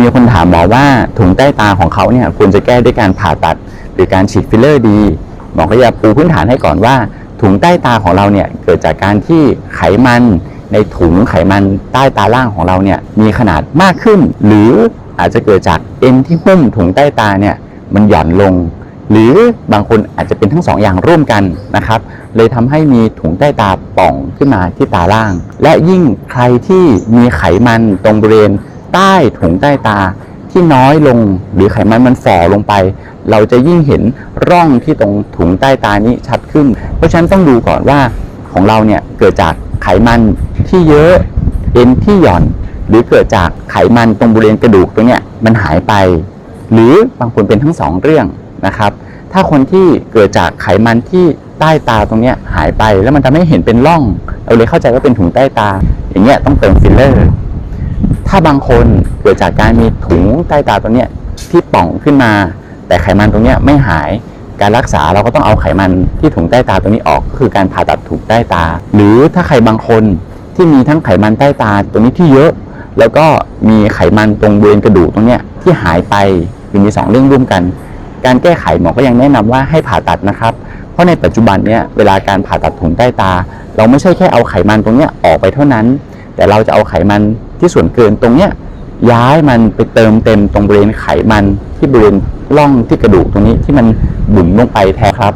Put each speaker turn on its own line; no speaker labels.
มีคนถามหมอว่าถุงใต้ตาของเขาเนี่ยควรจะแก้ด้วยการผ่าตัด หรือการฉีดฟิลเลอร์ดี หมอก็จะปูพื้นฐานให้ก่อนว่า ถุงใต้ตาของเราเนี่ยเกิดจากการที่ไขมันในถุงไขมันใต้ตาล่างของเราเนี่ยมีขนาดมากขึ้น หรืออาจจะเกิดจากเอ็นที่หุ้มถุงใต้ตาเนี่ยมันหย่อนลง หรือบางคนอาจจะเป็นทั้งสองอย่างร่วมกันนะครับ เลยทำให้มีถุงใต้ตาป่องขึ้นมาที่ตาล่าง และยิ่งใครที่มีไขมันตรงบริเวณ ใต้ถุงใต้ตาที่น้อยลงหรือไขมันมันฝ่อลงไป เราจะยิ่งเห็นร่องที่ตรงถุงใต้ตานี้ชัดขึ้น เพราะฉะนั้นต้องดูก่อนว่าของเราเนี่ยเกิดจากไขมันที่เยอะเอ็นที่หย่อน หรือเกิดจากไขมันตรงบริเวณกระดูกตรงเนี้ยมันหายไป หรือบางคนเป็นทั้งสองเรื่องนะครับ ถ้าคนที่เกิดจากไขมันที่ใต้ตาตรงเนี้ยหายไป แล้วมันทำให้เห็นเป็นร่อง เราเลยเข้าใจว่าเป็นถุงใต้ตา อย่างเงี้ยต้องเติมฟิลเลอร์ ถ้าบางคนเกิดจากการมีถุงใต้ตาตรงเนี้ยที่ป่องขึ้นมา แต่ไขมันตรงเนี้ยไม่หายการรักษาเราก็ต้องเอาไขมันที่ถุงใต้ตาตรงนี้ออกก็คือการผ่าตัดถุงใต้ตา หรือถ้าใครบางคนที่มีทั้งไขมันใต้ตาตรงนี้ที่เยอะ แล้วก็มีไขมันตรงบริเวณกระดูกตรงเนี้ยที่หายไปมีสองเรื่องร่วมกัน การแก้ไขหมอก็ยังแนะนำว่าให้ผ่าตัดนะครับ เพราะในปัจจุบันเนี่ยเวลาการผ่าตัดถุงใต้ตา เราไม่ใช่แค่เอาไขมันตรงเนี้ยออกไปเท่านั้น แต่เราจะเอาไขมันที่ส่วนเกินตรงเนี้ยย้ายมันไปเติมเต็มตรงบริเวณไขมันที่บริเวณร่องที่กระดูกตรงนี้ที่มันบุ๋มลงไปแทนครับ